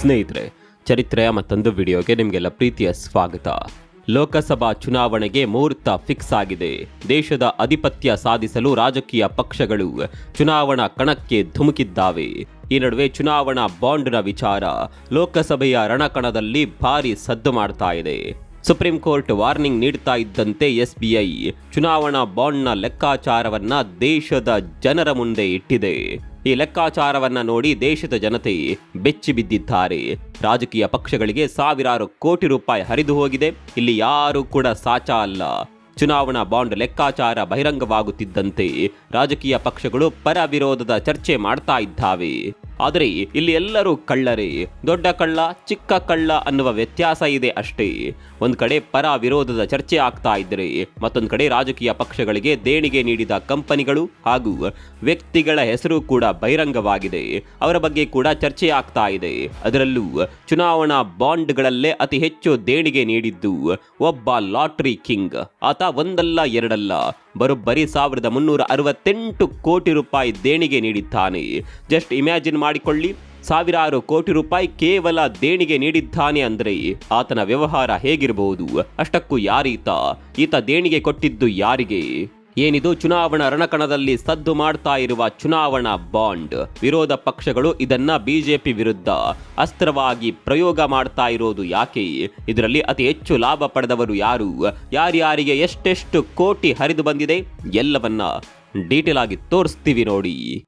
ಸ್ನೇಹಿತರೆ ಚರಿತ್ರೆಯ ಮತ್ತೊಂದು ವಿಡಿಯೋಗೆ ನಿಮಗೆಲ್ಲ ಪ್ರೀತಿಯ ಸ್ವಾಗತ. ಲೋಕಸಭಾ ಚುನಾವಣೆಗೆ ಮುಹೂರ್ತ ಫಿಕ್ಸ್ ಆಗಿದೆ. ದೇಶದ ಅಧಿಪತ್ಯ ಸಾಧಿಸಲು ರಾಜಕೀಯ ಪಕ್ಷಗಳು ಚುನಾವಣಾ ಕಣಕ್ಕೆ ಧುಮುಕಿದ್ದಾವೆ. ಈ ನಡುವೆ ಚುನಾವಣಾ ಬಾಂಡ್ನ ವಿಚಾರ, ಲೋಕಸಭೆಯ ರಣಕಣದಲ್ಲಿ ಭಾರಿ ಸದ್ದು ಮಾಡ್ತಾ ಇದೆ. ಸುಪ್ರೀಂ ಕೋರ್ಟ್ ವಾರ್ನಿಂಗ್ ನೀಡ್ತಾ ಇದ್ದಂತೆ ಎಸ್ಬಿಐ ಚುನಾವಣಾ ಬಾಂಡ್ನ ಲೆಕ್ಕಾಚಾರವನ್ನ ದೇಶದ ಜನರ ಮುಂದೆ ಇಟ್ಟಿದೆ. ಈ ಲೆಕ್ಕಾಚಾರವನ್ನ ನೋಡಿ ದೇಶದ ಜನತೆ ಬೆಚ್ಚಿ ಬಿದ್ದಿದ್ದಾರೆ. ರಾಜಕೀಯ ಪಕ್ಷಗಳಿಗೆ ಸಾವಿರಾರು ಕೋಟಿ ರೂಪಾಯಿ ಹರಿದು ಹೋಗಿದೆ. ಇಲ್ಲಿ ಯಾರು ಕೂಡ ಸಾಚ ಅಲ್ಲ. ಚುನಾವಣಾ ಬಾಂಡ್ ಲೆಕ್ಕಾಚಾರ ಬಹಿರಂಗವಾಗುತ್ತಿದ್ದಂತೆ ರಾಜಕೀಯ ಪಕ್ಷಗಳು ಪರ ವಿರೋಧದ ಚರ್ಚೆ ಮಾಡ್ತಾ ಇದ್ದಾವೆ. ಆದರೆ ಇಲ್ಲಿ ಎಲ್ಲರೂ ಕಳ್ಳರೇ. ದೊಡ್ಡ ಕಳ್ಳ, ಚಿಕ್ಕ ಕಳ್ಳ ಅನ್ನುವ ವ್ಯತ್ಯಾಸ ಇದೆ ಅಷ್ಟೇ. ಒಂದು ಕಡೆ ಪರ ವಿರೋಧದ ಚರ್ಚೆ ಆಗ್ತಾ ಇದ್ದರೆ ಮತ್ತೊಂದು ಕಡೆ ರಾಜಕೀಯ ಪಕ್ಷಗಳಿಗೆ ದೇಣಿಗೆ ನೀಡಿದ ಕಂಪನಿಗಳು ಹಾಗೂ ವ್ಯಕ್ತಿಗಳ ಹೆಸರು ಕೂಡ ಬಹಿರಂಗವಾಗಿದೆ. ಅವರ ಬಗ್ಗೆ ಕೂಡ ಚರ್ಚೆ ಆಗ್ತಾ ಇದೆ. ಅದರಲ್ಲೂ ಚುನಾವಣಾ ಬಾಂಡ್ಗಳಲ್ಲೇ ಅತಿ ಹೆಚ್ಚು ದೇಣಿಗೆ ನೀಡಿದ್ದು ಒಬ್ಬ ಲಾಟ್ರಿ ಕಿಂಗ್. ಆತ ಒಂದಲ್ಲ ಎರಡಲ್ಲ. ಬರೋಬ್ಬರಿ ಸಾವಿರದ ಮುನ್ನೂರ ಅರವತ್ತೆಂಟು ಕೋಟಿ ರೂಪಾಯಿ ದೇಣಿಗೆ ನೀಡಿದ್ದಾನೆ. ಜಸ್ಟ್ ಇಮ್ಯಾಜಿನ್ ಮಾಡಿಕೊಳ್ಳಿ, ಸಾವಿರಾರು ಕೋಟಿ ರೂಪಾಯಿ ಕೇವಲ ದೇಣಿಗೆ ನೀಡಿದ್ದಾನೆ ಅಂದ್ರೆ ಆತನ ವ್ಯವಹಾರ ಹೇಗಿರಬಹುದು ಅಷ್ಟಕ್ಕೂ ಯಾರೀತ? ಈತ ದೇಣಿಗೆ ಕೊಟ್ಟಿದ್ದು ಯಾರಿಗೆ? ಏನಿದು? ಚುನಾವಣಾ ರಣಕಣದಲ್ಲಿ ಸದ್ದು ಮಾಡ್ತಾ ಇರುವ ಚುನಾವಣಾ ಬಾಂಡ್. ವಿರೋಧ ಪಕ್ಷಗಳು ಇದನ್ನ ಬಿಜೆಪಿ ವಿರುದ್ಧ ಅಸ್ತ್ರವಾಗಿ ಪ್ರಯೋಗ ಮಾಡ್ತಾ ಇರೋದು ಯಾಕೆ? ಇದರಲ್ಲಿ ಅತಿ ಹೆಚ್ಚು ಲಾಭ ಪಡೆದವರು ಯಾರು? ಯಾರ್ಯಾರಿಗೆ ಎಷ್ಟೆಷ್ಟು ಕೋಟಿ ಹರಿದು ಬಂದಿದೆ? ಎಲ್ಲವನ್ನ ಡೀಟೇಲ್ ಆಗಿ ತೋರಿಸ್ತೀವಿ ನೋಡಿ.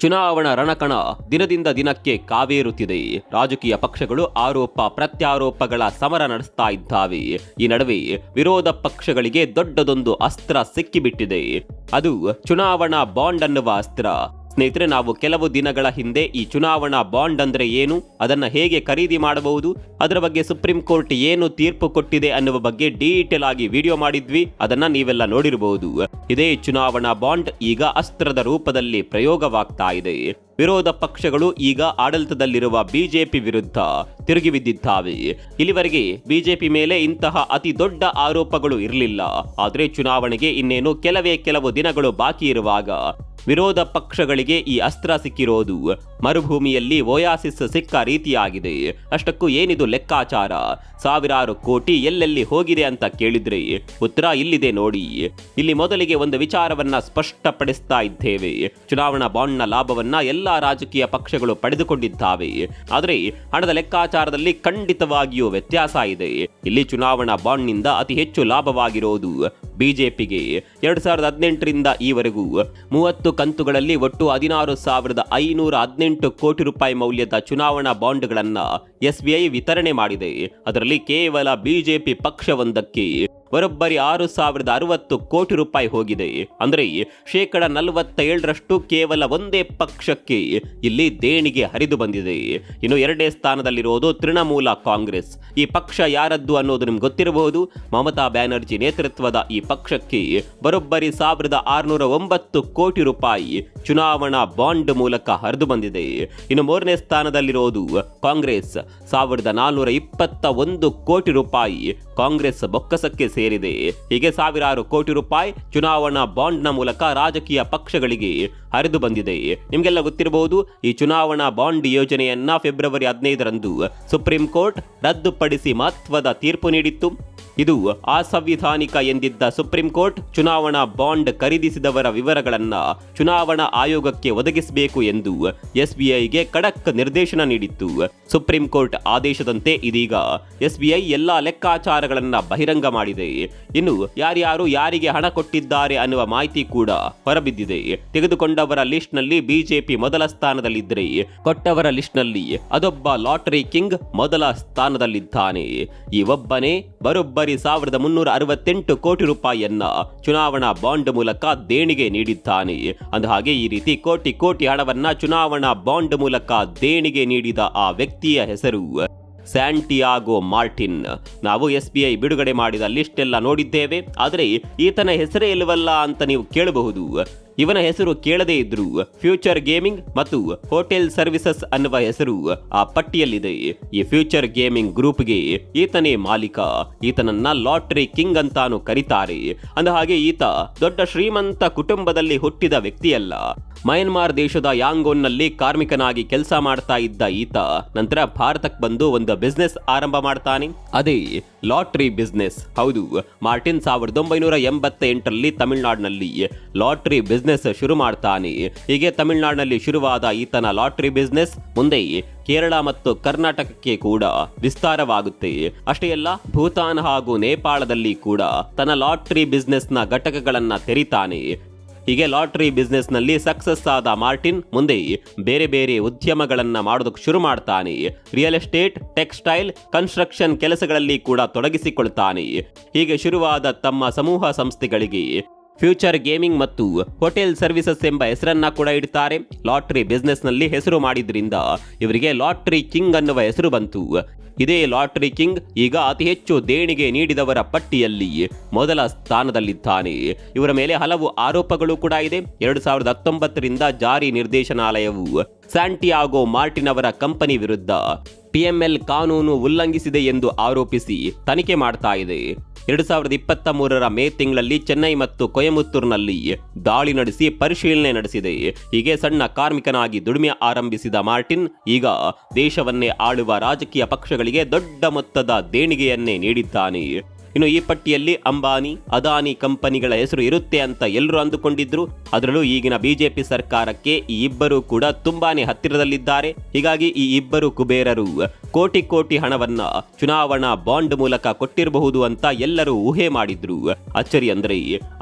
ಚುನಾವಣಾ ರಣಕಣ ದಿನದಿಂದ ದಿನಕ್ಕೆ ಕಾವೇರುತ್ತಿದೆ. ರಾಜಕೀಯ ಪಕ್ಷಗಳು ಆರೋಪ ಪ್ರತ್ಯಾರೋಪಗಳ ಸಮರ ನಡೆಸ್ತಾ ಇದ್ದಾವೆ. ಈ ನಡುವೆ ವಿರೋಧ ಪಕ್ಷಗಳಿಗೆ ದೊಡ್ಡದೊಂದು ಅಸ್ತ್ರ ಸಿಕ್ಕಿಬಿಟ್ಟಿದೆ. ಅದು ಚುನಾವಣಾ ಬಾಂಡ್ ಅನ್ನುವ ಅಸ್ತ್ರ. ಸ್ನೇಹಿತರೆ, ನಾವು ಕೆಲವು ದಿನಗಳ ಹಿಂದೆ ಈ ಚುನಾವಣಾ ಬಾಂಡ್ ಅಂದ್ರೆ ಏನು, ಅದನ್ನ ಹೇಗೆ ಖರೀದಿ ಮಾಡಬಹುದು, ಅದರ ಬಗ್ಗೆ ಸುಪ್ರೀಂ ಕೋರ್ಟ್ ಏನು ತೀರ್ಪು ಕೊಟ್ಟಿದೆ ಅನ್ನುವ ಬಗ್ಗೆ ಡೀಟೇಲ್ ಆಗಿ ವಿಡಿಯೋ ಮಾಡಿದ್ವಿ, ಅದನ್ನ ನೀವೆಲ್ಲ ನೋಡಿರಬಹುದು ಇದೇ ಚುನಾವಣಾ ಬಾಂಡ್ ಈಗ ಅಸ್ತ್ರದ ರೂಪದಲ್ಲಿ ಪ್ರಯೋಗವಾಗ್ತಾ ಇದೆ. ವಿರೋಧ ಪಕ್ಷಗಳು ಈಗ ಆಡಳಿತದಲ್ಲಿರುವ ಬಿಜೆಪಿ ವಿರುದ್ಧ ತಿರುಗಿ ಬಿದ್ದಿದ್ದಾವೆ. ಇಲ್ಲಿವರೆಗೆ ಬಿಜೆಪಿ ಮೇಲೆ ಇಂತಹ ಅತಿ ದೊಡ್ಡ ಆರೋಪಗಳು ಇರಲಿಲ್ಲ. ಆದರೆ ಚುನಾವಣೆಗೆ ಇನ್ನೇನು ಕೆಲವೇ ಕೆಲವು ದಿನಗಳು ಬಾಕಿ ಇರುವಾಗ ವಿರೋಧ ಪಕ್ಷಗಳಿಗೆ ಈ ಅಸ್ತ್ರ ಸಿಕ್ಕಿರೋದು. ಮರುಭೂಮಿಯಲ್ಲಿ ಓಯಾಸಿಸ್ ಸಿಕ್ಕ ರೀತಿಯಾಗಿದೆ. ಅಷ್ಟಕ್ಕೂ ಏನಿದು ಲೆಕ್ಕಾಚಾರ? ಸಾವಿರಾರು ಕೋಟಿ ಎಲ್ಲೆಲ್ಲಿ ಹೋಗಿದೆ ಅಂತ ಕೇಳಿದ್ರೆ ಉತ್ತರ ಇಲ್ಲಿದೆ ನೋಡಿ. ಇಲ್ಲಿ ಮೊದಲಿಗೆ ಒಂದು ವಿಚಾರವನ್ನ ಸ್ಪಷ್ಟಪಡಿಸ್ತಾ ಇದ್ದೇವೆ. ಚುನಾವಣಾ ಬಾಂಡ್ನ ಲಾಭವನ್ನ ಎಲ್ಲಾ ರಾಜಕೀಯ ಪಕ್ಷಗಳು ಪಡೆದುಕೊಂಡಿದ್ದಾವೆ. ಆದರೆ ಹಣದ ಲೆಕ್ಕಾಚಾರದಲ್ಲಿ ಖಂಡಿತವಾಗಿಯೂ ವ್ಯತ್ಯಾಸ ಇದೆ. ಇಲ್ಲಿ ಚುನಾವಣಾ ಬಾಂಡ್ನಿಂದ ಅತಿ ಹೆಚ್ಚು ಲಾಭವಾಗಿರೋದು ಬಿಜೆಪಿಗೆ ಎರಡು ಸಾವಿರದ ಹದಿನೆಂಟರಿಂದ ಈವರೆಗೂ ಮೂವತ್ತು ಕಂತುಗಳಲ್ಲಿ ಒಟ್ಟು ಹದಿನಾರು ಸಾವಿರದ ಐನೂರ ಹದಿನೆಂಟು ಕೋಟಿ ರೂಪಾಯಿ ಮೌಲ್ಯದ ಚುನಾವಣಾ ಬಾಂಡ್ಗಳನ್ನ ಎಸ್ಬಿಐ ವಿತರಣೆ ಮಾಡಿದೆ. ಅದರಲ್ಲಿ ಕೇವಲ ಬಿಜೆಪಿ ಪಕ್ಷವೊಂದಕ್ಕೆ ಬರೋಬ್ಬರಿ ಆರು ಸಾವಿರದ ಅರವತ್ತು ಕೋಟಿ ರೂಪಾಯಿ ಹೋಗಿದೆ. ಅಂದ್ರೆ ಶೇಕಡ ನಲವತ್ತೇಳರಷ್ಟು ಕೇವಲ ಒಂದೇ ಪಕ್ಷಕ್ಕೆ ಇಲ್ಲಿ ದೇಣಿಗೆ ಹರಿದು ಬಂದಿದೆ. ಇನ್ನು ಎರಡನೇ ಸ್ಥಾನದಲ್ಲಿರುವುದು ತೃಣಮೂಲ ಕಾಂಗ್ರೆಸ್. ಈ ಪಕ್ಷ ಯಾರದ್ದು ಅನ್ನೋದು ನಿಮ್ಗೆ ಗೊತ್ತಿರಬಹುದು. ಮಮತಾ ಬ್ಯಾನರ್ಜಿ ನೇತೃತ್ವದ ಈ ಪಕ್ಷಕ್ಕೆ ಬರೋಬ್ಬರಿ ಸಾವಿರದ ಆರುನೂರ ಒಂಬತ್ತು ಕೋಟಿ ರೂಪಾಯಿ ಚುನಾವಣಾ ಬಾಂಡ್ ಮೂಲಕ ಹರಿದು ಬಂದಿದೆ. ಇನ್ನು ಮೂರನೇ ಸ್ಥಾನದಲ್ಲಿರೋದು ಕಾಂಗ್ರೆಸ್. ಸಾವಿರದ ನಾನ್ನೂರ ಇಪ್ಪತ್ತ ಒಂದು ಕೋಟಿ ರೂಪಾಯಿ ಕಾಂಗ್ರೆಸ್ ಬೊಕ್ಕಸಕ್ಕೆ ಸೇರಿದೆ. ಹೀಗೆ ಸಾವಿರಾರು ಕೋಟಿ ರೂಪಾಯಿ ಚುನಾವಣಾ ಬಾಂಡ್ನ ಮೂಲಕ ರಾಜಕೀಯ ಪಕ್ಷಗಳಿಗೆ ಹರಿದು ಬಂದಿದೆ. ನಿಮಗೆಲ್ಲ ಗೊತ್ತಿರಬಹುದು, ಈ ಚುನಾವಣಾ ಬಾಂಡ್ ಯೋಜನೆಯನ್ನ ಫೆಬ್ರವರಿ ಹದಿನೈದರಂದು ಸುಪ್ರೀಂ ಕೋರ್ಟ್ ರದ್ದುಪಡಿಸಿ ಮಹತ್ವದ ತೀರ್ಪು ನೀಡಿತ್ತು. ಇದು ಅಸಂವಿಧಾನಿಕ ಎಂದಿದ್ದ ಸುಪ್ರೀಂ ಕೋರ್ಟ್ ಚುನಾವಣಾ ಬಾಂಡ್ ಖರೀದಿಸಿದವರ ವಿವರಗಳನ್ನ ಚುನಾವಣಾ ಆಯೋಗಕ್ಕೆ ಒದಗಿಸಬೇಕು ಎಂದು ಎಸ್ಬಿಐಗೆ ಖಡಕ್ ನಿರ್ದೇಶನ ನೀಡಿತ್ತು. ಸುಪ್ರೀಂ ಕೋರ್ಟ್ ಆದೇಶದಂತೆ ಇದೀಗ ಎಸ್ಬಿಐ ಎಲ್ಲಾ ಲೆಕ್ಕಾಚಾರಗಳನ್ನ ಬಹಿರಂಗ ಮಾಡಿದೆ. ಇನ್ನು ಯಾರ್ಯಾರು ಯಾರಿಗೆ ಹಣ ಕೊಟ್ಟಿದ್ದಾರೆ ಅನ್ನುವ ಮಾಹಿತಿ ಕೂಡ ಹೊರಬಿದ್ದಿದೆ. ತೆಗೆದುಕೊಂಡವರ ಲಿಸ್ಟ್ನಲ್ಲಿ ಬಿಜೆಪಿ ಮೊದಲ ಸ್ಥಾನದಲ್ಲಿದ್ದರೆ ಕೊಟ್ಟವರ ಲಿಸ್ಟ್ನಲ್ಲಿ ಅದೊಬ್ಬ ಲಾಟರಿ ಕಿಂಗ್ ಮೊದಲ ಸ್ಥಾನದಲ್ಲಿದ್ದಾನೆ. ಈ ಒಬ್ಬನೇ ಬರೋಬ್ಬರಿ ಸಾವಿರದ ಮುನ್ನೂರ ಅರವತ್ತೆಂಟು ಕೋಟಿ ರೂಪಾಯಿಯನ್ನ ಚುನಾವಣಾ ಬಾಂಡ್ ಮೂಲಕ ದೇಣಿಗೆ ನೀಡಿದ್ದಾನೆ. ಅಂದ ಹಾಗೆ ಈ ರೀತಿ ಕೋಟಿ ಕೋಟಿ ಹಣವನ್ನ ಚುನಾವಣಾ ಬಾಂಡ್ ಮೂಲಕ ದೇಣಿಗೆ ನೀಡಿದ ಆ ವ್ಯಕ್ತಿಯ ಹೆಸರು ಸ್ಯಾಂಟಿಯಾಗೋ ಮಾರ್ಟಿನ್. ನಾವು ಎಸ್ ಬಿ ಐ ಬಿಡುಗಡೆ ಮಾಡಿದ ಲಿಸ್ಟ್ ಎಲ್ಲ ನೋಡಿದ್ದೇವೆ. ಆದರೆ ಈತನ ಹೆಸರೇ ಇಲ್ಲವಲ್ಲ ಅಂತ ನೀವು ಕೇಳಬಹುದು. ಇವನ ಹೆಸರು ಕೇಳದೇ ಇದ್ರು ಫ್ಯೂಚರ್ ಗೇಮಿಂಗ್ ಮತ್ತು ಹೋಟೆಲ್ ಸರ್ವಿಸಸ್ ಅನ್ನುವ ಹೆಸರು ಆ ಪಟ್ಟಿಯಲ್ಲಿದೆ. ಈ ಫ್ಯೂಚರ್ ಗೇಮಿಂಗ್ ಗ್ರೂಪ್ಗೆ ಈತನೇ ಮಾಲೀಕ. ಈತನನ್ನ ಲಾಟ್ರಿ ಕಿಂಗ್ ಅಂತಾನು ಕರೀತಾರೆ. ಅಂದ ಹಾಗೆ ಈತ ದೊಡ್ಡ ಶ್ರೀಮಂತ ಕುಟುಂಬದಲ್ಲಿ ಹುಟ್ಟಿದ ವ್ಯಕ್ತಿಯಲ್ಲ. ಮಯನ್ಮಾರ್ ದೇಶದ ಯಾಂಗೋನ್ನಲ್ಲಿ ಕಾರ್ಮಿಕನಾಗಿ ಕೆಲಸ ಮಾಡ್ತಾ ಇದ್ದ ಈತ ನಂತರ ಭಾರತಕ್ಕೆ ಬಂದು ಒಂದು ಬಿಸ್ನೆಸ್ ಆರಂಭ ಮಾಡ್ತಾನೆ. ಅದೇ ಲಾಟ್ರಿ ಬಿಸ್ನೆಸ್ ಹೌದು, ಮಾರ್ಟಿನ್ ಸಾವಿರದ ಒಂಬೈನೂರ ಎಂಬತ್ತ ಎಂಟರಲ್ಲಿ ತಮಿಳುನಾಡಿನಲ್ಲಿ ಲಾಟ್ರಿ ಶುರು ಮಾಡ್ತಾನೆ. ಹೀಗೆ ತಮಿಳುನಾಡಿನಲ್ಲಿ ಶುರುವಾದ ಈತನ ಲಾಟ್ರಿ ಬಿಸ್ನೆಸ್ ಮುಂದೆ ಕೇರಳ ಮತ್ತು ಕರ್ನಾಟಕಕ್ಕೆ ಕೂಡ ವಿಸ್ತಾರವಾಗುತ್ತೆ. ಅಷ್ಟೇ ಅಲ್ಲ, ಭೂತಾನ್ ಹಾಗೂ ನೇಪಾಳದಲ್ಲಿ ಕೂಡ ತನ್ನ ಲಾಟ್ರಿ ಬಿಸ್ನೆಸ್ನ ಘಟಕಗಳನ್ನ ತೆರೀತಾನೆ. ಹೀಗೆ ಲಾಟ್ರಿ ಬಿಸ್ನೆಸ್ನಲ್ಲಿ ಸಕ್ಸಸ್ ಆದ ಮಾರ್ಟಿನ್ ಮುಂದೆ ಬೇರೆ ಬೇರೆ ಉದ್ಯಮಗಳನ್ನ ಮಾಡೋದಕ್ಕೆ ಶುರು ಮಾಡ್ತಾನೆ. ರಿಯಲ್ ಎಸ್ಟೇಟ್ ಟೆಕ್ಸ್ಟೈಲ್ ಕನ್ಸ್ಟ್ರಕ್ಷನ್ ಕೆಲಸಗಳಲ್ಲಿ ಕೂಡ ತೊಡಗಿಸಿಕೊಳ್ತಾನೆ. ಹೀಗೆ ಶುರುವಾದ ತಮ್ಮ ಸಮೂಹ ಸಂಸ್ಥೆಗಳಿಗೆ ಫ್ಯೂಚರ್ ಗೇಮಿಂಗ್ ಮತ್ತು ಹೋಟೆಲ್ ಸರ್ವಿಸಸ್ ಎಂಬ ಹೆಸರನ್ನ ಕೂಡ ಇಡ್ತಾರೆ. ಲಾಟ್ರಿ ಬಿಸ್ನೆಸ್ನಲ್ಲಿ ಹೆಸರು ಮಾಡಿದ್ರಿಂದ ಇವರಿಗೆ ಲಾಟ್ರಿ ಕಿಂಗ್ ಅನ್ನುವ ಹೆಸರು ಬಂತು. ಇದೇ ಲಾಟ್ರಿ ಕಿಂಗ್ ಈಗ ಅತಿ ಹೆಚ್ಚು ದೇಣಿಗೆ ನೀಡಿದವರ ಪಟ್ಟಿಯಲ್ಲಿ ಮೊದಲ ಸ್ಥಾನದಲ್ಲಿದ್ದಾನೆ. ಇವರ ಮೇಲೆ ಹಲವು ಆರೋಪಗಳು ಕೂಡ ಇದೆ. ಎರಡು ಸಾವಿರದ ಹತ್ತೊಂಬತ್ತರಿಂದ ಜಾರಿ ನಿರ್ದೇಶನಾಲಯವು ಸ್ಯಾಂಟಿಯಾಗೋ ಮಾರ್ಟಿನ್ ಅವರ ಕಂಪನಿ ವಿರುದ್ಧ ಪಿಎಂಎಲ್ ಕಾನೂನು ಉಲ್ಲಂಘಿಸಿದೆ ಎಂದು ಆರೋಪಿಸಿ ತನಿಖೆ ಮಾಡ್ತಾ ಇದೆ. ಎರಡು ಸಾವಿರದ ಇಪ್ಪತ್ತ ಮೂರರ ಮೇ ತಿಂಗಳಲ್ಲಿ ಚೆನ್ನೈ ಮತ್ತು ಕೊಯಮತ್ತೂರಿನಲ್ಲಿ ದಾಳಿ ನಡೆಸಿ ಪರಿಶೀಲನೆ ನಡೆಸಿದೆ. ಹೀಗೆ ಸಣ್ಣ ಕಾರ್ಮಿಕನಾಗಿ ದುಡಿಮೆ ಆರಂಭಿಸಿದ ಮಾರ್ಟಿನ್, ಈಗ ದೇಶವನ್ನೇ ಆಳುವ ರಾಜಕೀಯ ಪಕ್ಷಗಳಿಗೆ ದೊಡ್ಡ ಮೊತ್ತದ ದೇಣಿಗೆಯನ್ನೇ ನೀಡಿದ್ದಾನೆ. ಇನ್ನು ಈ ಪಟ್ಟಿಯಲ್ಲಿ ಅಂಬಾನಿ, ಅದಾನಿ ಕಂಪನಿಗಳ ಹೆಸರು ಇರುತ್ತೆ ಅಂತ ಎಲ್ಲರೂ ಅಂದುಕೊಂಡಿದ್ರು. ಅದರಲ್ಲೂ ಈಗಿನ ಬಿಜೆಪಿ ಸರ್ಕಾರಕ್ಕೆ ಈ ಇಬ್ಬರು ಕೂಡ ತುಂಬಾನೇ ಹತ್ತಿರದಲ್ಲಿದ್ದಾರೆ. ಹೀಗಾಗಿ ಈ ಇಬ್ಬರು ಕುಬೇರರು ಕೋಟಿ ಕೋಟಿ ಹಣವನ್ನ ಚುನಾವಣಾ ಬಾಂಡ್ ಮೂಲಕ ಕೊಟ್ಟಿರಬಹುದು ಅಂತ ಎಲ್ಲರೂ ಊಹೆ ಮಾಡಿದ್ರು. ಅಚ್ಚರಿ ಅಂದ್ರೆ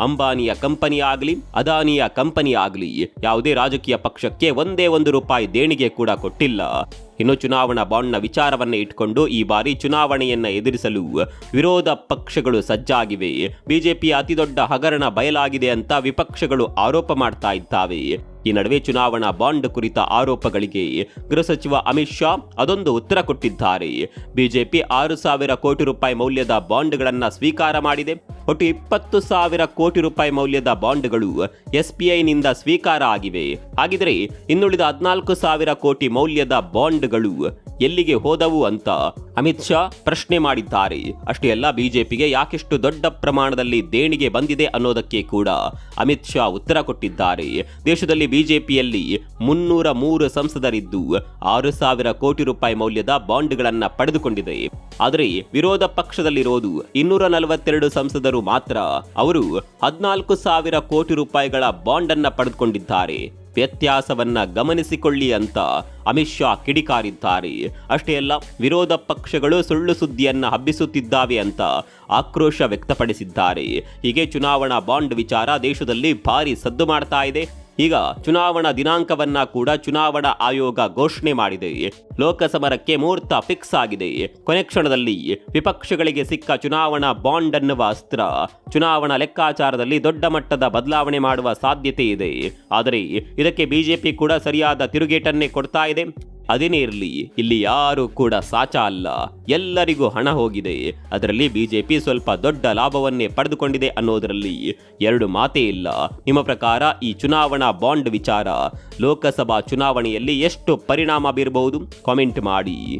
ಅಂಬಾನಿಯ ಕಂಪನಿ ಆಗಲಿ, ಅದಾನಿಯ ಕಂಪನಿ ಆಗಲಿ ಯಾವುದೇ ರಾಜಕೀಯ ಪಕ್ಷಕ್ಕೆ ಒಂದೇ ಒಂದು ರೂಪಾಯಿ ದೇಣಿಗೆ ಕೂಡ ಕೊಟ್ಟಿಲ್ಲ. ಇನ್ನು ಚುನಾವಣಾ ಬಾಂಡ್ನ ವಿಚಾರವನ್ನ ಇಟ್ಟುಕೊಂಡು ಈ ಬಾರಿ ಚುನಾವಣೆಯನ್ನ ಎದುರಿಸಲು ವಿರೋಧ ಪಕ್ಷಗಳು ಸಜ್ಜಾಗಿವೆ. ಬಿಜೆಪಿಯ ಅತಿದೊಡ್ಡ ಹಗರಣ ಬಯಲಾಗಿದೆ ಅಂತ ವಿಪಕ್ಷಗಳು ಆರೋಪ ಮಾಡ್ತಾ ಇದ್ದಾವೆ. ಈ ನಡುವೆ ಚುನಾವಣಾ ಬಾಂಡ್ ಕುರಿತ ಆರೋಪಗಳಿಗೆ ಗೃಹ ಸಚಿವ ಅಮಿತ್ ಶಾ ಅದೊಂದು ಉತ್ತರ ಕೊಟ್ಟಿದ್ದಾರೆ. ಬಿಜೆಪಿ ಆರು ಸಾವಿರ ಕೋಟಿ ರೂಪಾಯಿ ಮೌಲ್ಯದ ಬಾಂಡ್ಗಳನ್ನು ಸ್ವೀಕಾರ ಮಾಡಿದೆ. ಒಟ್ಟು ಇಪ್ಪತ್ತು ಸಾವಿರ ಕೋಟಿ ರೂಪಾಯಿ ಮೌಲ್ಯದ ಬಾಂಡ್ಗಳು ಎಸ್ಬಿಐನಿಂದ ಸ್ವೀಕಾರ ಆಗಿವೆ. ಹಾಗಿದ್ರೆ ಇನ್ನುಳಿದ ಹದಿನಾಲ್ಕು ಸಾವಿರ ಕೋಟಿ ಮೌಲ್ಯದ ಬಾಂಡ್ಗಳು ಎಲ್ಲಿಗೆ ಹೋದವು ಅಂತ ಅಮಿತ್ ಶಾ ಪ್ರಶ್ನೆ ಮಾಡಿದ್ದಾರೆ. ಅಷ್ಟೇ ಅಲ್ಲ, ಬಿಜೆಪಿಗೆ ಯಾಕೆಷ್ಟು ದೊಡ್ಡ ಪ್ರಮಾಣದಲ್ಲಿ ದೇಣಿಗೆ ಬಂದಿದೆ ಅನ್ನೋದಕ್ಕೆ ಕೂಡ ಅಮಿತ್ ಶಾ ಉತ್ತರ ಕೊಟ್ಟಿದ್ದಾರೆ. ದೇಶದಲ್ಲಿ ಬಿಜೆಪಿಯಲ್ಲಿ ಮುನ್ನೂರ ಮೂರು ಸಂಸದರಿದ್ದು ಆರು ಸಾವಿರ ಕೋಟಿ ರೂಪಾಯಿ ಮೌಲ್ಯದ ಬಾಂಡ್ಗಳನ್ನು ಪಡೆದುಕೊಂಡಿದೆ. ಆದರೆ ವಿರೋಧ ಪಕ್ಷದಲ್ಲಿರೋದು ಇನ್ನೂರ ನಲವತ್ತೆರಡು ಸಂಸದರು ಮಾತ್ರ. ಅವರು ಹದಿನಾಲ್ಕು ಸಾವಿರ ಕೋಟಿ ರೂಪಾಯಿಗಳ ಬಾಂಡ್ ಅನ್ನ ಪಡೆದುಕೊಂಡಿದ್ದಾರೆ. ವ್ಯತ್ಯಾಸವನ್ನ ಗಮನಿಸಿಕೊಳ್ಳಿ ಅಂತ ಅಮಿತ್ ಶಾ ಕಿಡಿಕಾರಿದ್ದಾರೆ. ಅಷ್ಟೇ ಅಲ್ಲ, ವಿರೋಧ ಪಕ್ಷಗಳು ಸುಳ್ಳು ಸುದ್ದಿಯನ್ನ ಹಬ್ಬಿಸುತ್ತಿದ್ದಾವೆ ಅಂತ ಆಕ್ರೋಶ ವ್ಯಕ್ತಪಡಿಸಿದ್ದಾರೆ. ಹೀಗೆ ಚುನಾವಣಾ ಬಾಂಡ್ ವಿಚಾರ ದೇಶದಲ್ಲಿ ಭಾರಿ ಸದ್ದು ಮಾಡ್ತಾ ಇದೆ. ಈಗ ಚುನಾವಣಾ ದಿನಾಂಕವನ್ನ ಕೂಡ ಚುನಾವಣಾ ಆಯೋಗ ಘೋಷಣೆ ಮಾಡಿದೆ. ಲೋಕಸಮರಕ್ಕೆ ಮುಹೂರ್ತ ಫಿಕ್ಸ್ ಆಗಿದೆ. ಕೊನೆ ಕ್ಷಣದಲ್ಲಿ ವಿಪಕ್ಷಗಳಿಗೆ ಸಿಕ್ಕ ಚುನಾವಣಾ ಬಾಂಡ್ ಅನ್ನುವ ಅಸ್ತ್ರ, ಚುನಾವಣಾ ಲೆಕ್ಕಾಚಾರದಲ್ಲಿ ದೊಡ್ಡ ಮಟ್ಟದ ಬದಲಾವಣೆ ಮಾಡುವ ಸಾಧ್ಯತೆ ಇದೆ. ಆದರೆ ಇದಕ್ಕೆ ಬಿಜೆಪಿ ಕೂಡ ಸರಿಯಾದ ತಿರುಗೇಟನ್ನೇ ಕೊಡ್ತಾ ಇದೆ. ಅದೇನೇ ಇರಲಿ ಇಲ್ಲಿ ಯಾರು ಕೂಡ ಸಾಚ ಅಲ್ಲ. ಎಲ್ಲರಿಗೂ ಹಣ ಹೋಗಿದೆ. ಅದರಲ್ಲಿ ಬಿಜೆಪಿ ಸ್ವಲ್ಪ ದೊಡ್ಡ ಲಾಭವನ್ನೇ ಪಡೆದುಕೊಂಡಿದೆ ಅನ್ನೋದರಲ್ಲಿ ಎರಡು ಮಾತೇ ಇಲ್ಲ. ನಿಮ್ಮ ಪ್ರಕಾರ ಈ ಚುನಾವಣಾ ಬಾಂಡ್ ವಿಚಾರ ಲೋಕಸಭಾ ಚುನಾವಣೆಯಲ್ಲಿ ಎಷ್ಟು ಪರಿಣಾಮ ಬೀರಬಹುದು? ಕಾಮೆಂಟ್ ಮಾಡಿ.